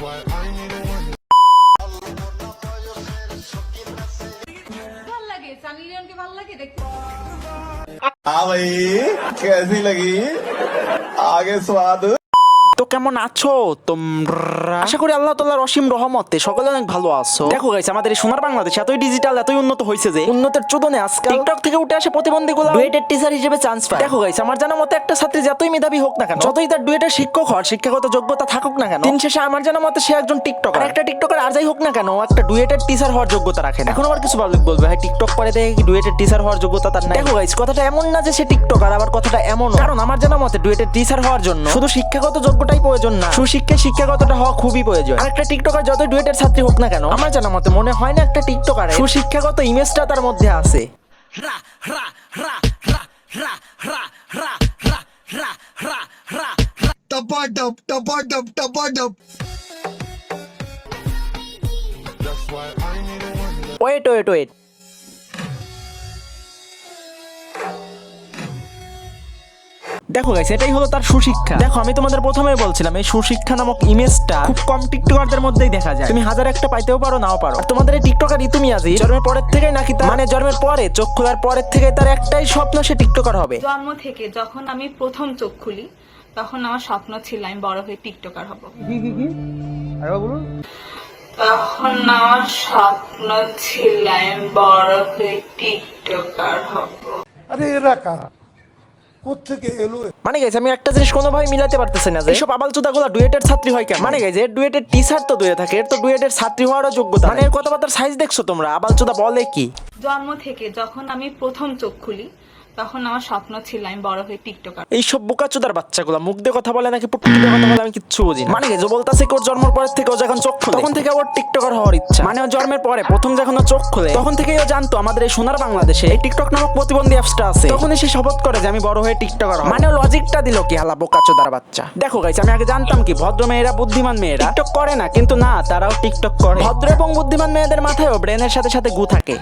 why I need a one. ভাল লাগে সানি লিওনকে ভাল লাগে দেখতে हाँ भाई कैसी लगी आगे स्वाद তো কেমন আছো তোমরা? আশা করি আল্লাহ তাল্লাহর অসীম রহমতে সকলে অনেক ভালো আছো। দেখো গাইছে আমাদের এই সোনার বাংলাদেশ এতই ডিজিটাল এতই উন্নত হয়েছে যে উন্নতের চোদনে আজকাল টিকটক থেকে উঠে আসে প্রতিবন্ধী গুলো ডুয়েটের টিচার হিসেবে চান্স পায়। দেখো গাইছে আমার জানা মতে একটা ছাত্রী যতই মেধাবী হোক না কেন যতই তার ডুয়েটের শিক্ষক হওয়ার শিক্ষাগত যোগ্যতা থাকুক না কেন দিন শেষে আমার জানা মতে সে একজন টিকটক আর একটা টিকটকার আর যাই হোক না কেন একটা ডুয়েটের টিচার হওয়ার যোগ্যতা রাখে না। এখন আবার কিছু পাবলিক বলবে হ্যাঁ টিকটক করে দেখে কি ডুয়েটের টিচার হওয়ার যোগ্যতা তার নাই? দেখো গাইস কথাটা এমন না যে সে টিকটকার আবার কথাটা এমন কারণ আমার জানা মতে ডুয়েটের টিচার হওয়ার জন্য শুধু শিক্ষাগত কোনোটাই প্রয়োজন না সুশিক্ষায় শিক্ষাগতটা হওয়া খুবই প্রয়োজন একটা টিকটকার যতই ডুয়েটের ছাত্রী হোক না কেন আমার জানা মতে মনে হয় না একটা টিকটকার সুশিক্ষাগত ইমেজটা তার মধ্যে আছে রা রা রা রা রা রা ওয়েট ওয়েট ওয়েট দেখো গাইস এটাই হলো তার সুশিক্ষা। দেখো আমি তোমাদের প্রথমেই বলছিলাম এই সুশিক্ষা নামক ইমেজটা খুব কম টিকটকারদের মধ্যেই দেখা যায়। তুমি হাজার একটা পাইতেও পারো নাও পারো। আর তোমাদের এই টিকটকার ইতুমি আজি জন্মের পরের থেকেই নাকি তার- মানে জন্মের পরে চোখ খোলার পরের থেকে তার একটাই স্বপ্ন সে টিকটকার হবে। জন্ম থেকে যখন আমি প্রথম চোখ খুলি তখন আমার স্বপ্ন ছিল আমি বড় হয়ে টিকটকার হব। তখন আমার স্বপ্ন ছিল আমি বড় হয়ে টিকটকার হব। আরে এরা কারা? এলো মানে গেছে আমি একটা জিনিস কোনোভাবে মিলাতে পারতেছি না যে এইসব আবাল চোদাগুলো ডুয়েটের ছাত্রী হয় কেন মানে গেছে এর ডুয়েটের শার্ট তো দুয়ে থাকে এর তো ডুয়েটের ছাত্রী হওয়ারও যোগ্যতা মানে এর কথাবার্তার সাইজ দেখছ তোমরা? আবাল চুদা বলে কি? জন্ম থেকে যখন আমি প্রথম চোখ খুলি তখন আমার স্বপ্ন ছিল আমি বড় হয়ে টিকটকার। এইসব বোকাচোদার বাচ্চাগুলো মুখ দিয়ে কথা বলে নাকি পুটকি দিয়ে কথা বলে আমি কিচ্ছু বুঝি মানে যে বলতাছে ওর জন্মের পরের থেকে ও যখন চোখ খোলে তখন থেকে ওর টিকটকার হওয়ার ইচ্ছা। মানে ও জন্মের পরে প্রথম যখন ও চোখ খোলে তখন থেকেই ও জানতো আমাদের এই সোনার বাংলাদেশে এই টিকটক নামক প্রতিবন্ধী অ্যাপসটা আছে। তখনই সে শপথ করে যে আমি বড় হয়ে টিকটকার হব। মানে ও লজিকটা দিল কি হালা বোকাচোদার বাচ্চা। দেখো গাইছে আমি আগে জানতাম কি ভদ্র মেয়েরা বুদ্ধিমান মেয়েরা টিকটক করে না কিন্তু না তারাও টিকটক করে। ভদ্র এবং বুদ্ধিমান মেয়েদের মাথায়ও ব্রেনের সাথে সাথে গু থাকে।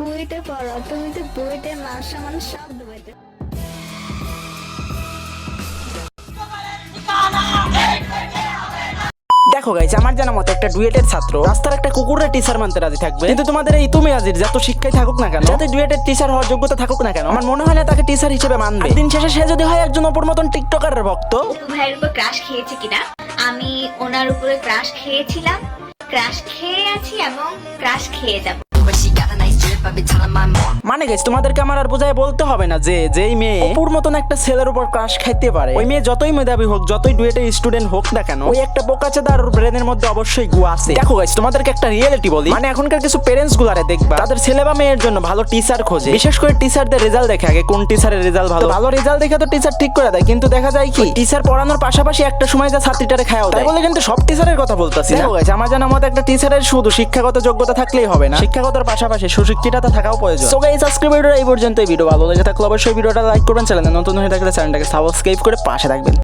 বইতে পড়ো তুমি তো বইতে মান সম্মান সব বইতে। দেখো গাইছে আমার জানা মতো একটা ডুয়েটের ছাত্র রাস্তার একটা কুকুরের টিচার মানতে রাজি থাকবে। কিন্তু তোমাদের এই তুমি আজির যত শিক্ষায় থাকুক না কেন যাতে ডুয়েটের টিচার হওয়ার যোগ্যতা থাকুক না কেন আমার মনে হয় না তাকে টিচার হিসেবে মানবে। দিন শেষে সে যদি হয় একজন অপর মতন টিকটকারের ভক্ত। ভাইয়ের উপর ক্রাশ খেয়েছে কিনা? আমি ওনার উপরে ক্রাশ খেয়েছিলাম ক্রাশ খেয়ে আছি এবং ক্রাশ খেয়ে যাব। মানে গেছে তোমাদেরকে আমার আর বোঝায় বলতে হবে না যে যেই মেয়ে অপুর মতন একটা ছেলের উপর ক্রাশ খাইতে পারে ওই মেয়ে যতই মেধাবী হোক যতই ডুয়েটের স্টুডেন্ট হোক না কেন ওই একটা বোকাচেদার ব্রেনের মধ্যে অবশ্যই গু আছে। দেখো গাইস তোমাদেরকে একটা রিয়েলিটি বলি। মানে এখনকার কিছু পেরেন্টস গুলারে দেখবা তাদের ছেলে বা মেয়ের জন্য ভালো টিচার খোঁজে। বিশেষ করে টিচারদের রেজাল্ট দেখে আগে কোন টিচারের রেজাল্ট ভালো। ভালো রেজাল্ট দেখে তো টিচার ঠিক করে দেয় কিন্তু দেখা যায় কি টিচার পড়ানোর পাশাপাশি একটা সময় যা ছাত্রীটারে খায়াও তাই বলে কিন্তু সব টিচারের কথা বলতাছি দেখো গাইস আমার জানা মতে একটা টিচারের শুধু শিক্ষাগত যোগ্যতা থাকলেই হবে না। শিক্ষাগতের পাশাপাশি সুশিক্ষিততা থাকাও প্রয়োজন। সো গাইস সাবস্ক্রাইবাররা এই পর্যন্ত এই ভিডিও ভালো লেগে থাকলে অবশ্যই ভিডিওটা লাইক করবেন, চ্যানেলে নতুন হয়ে থাকলে চ্যানেলটাকে সাবস্ক্রাইব করে পাশে থাকবেন।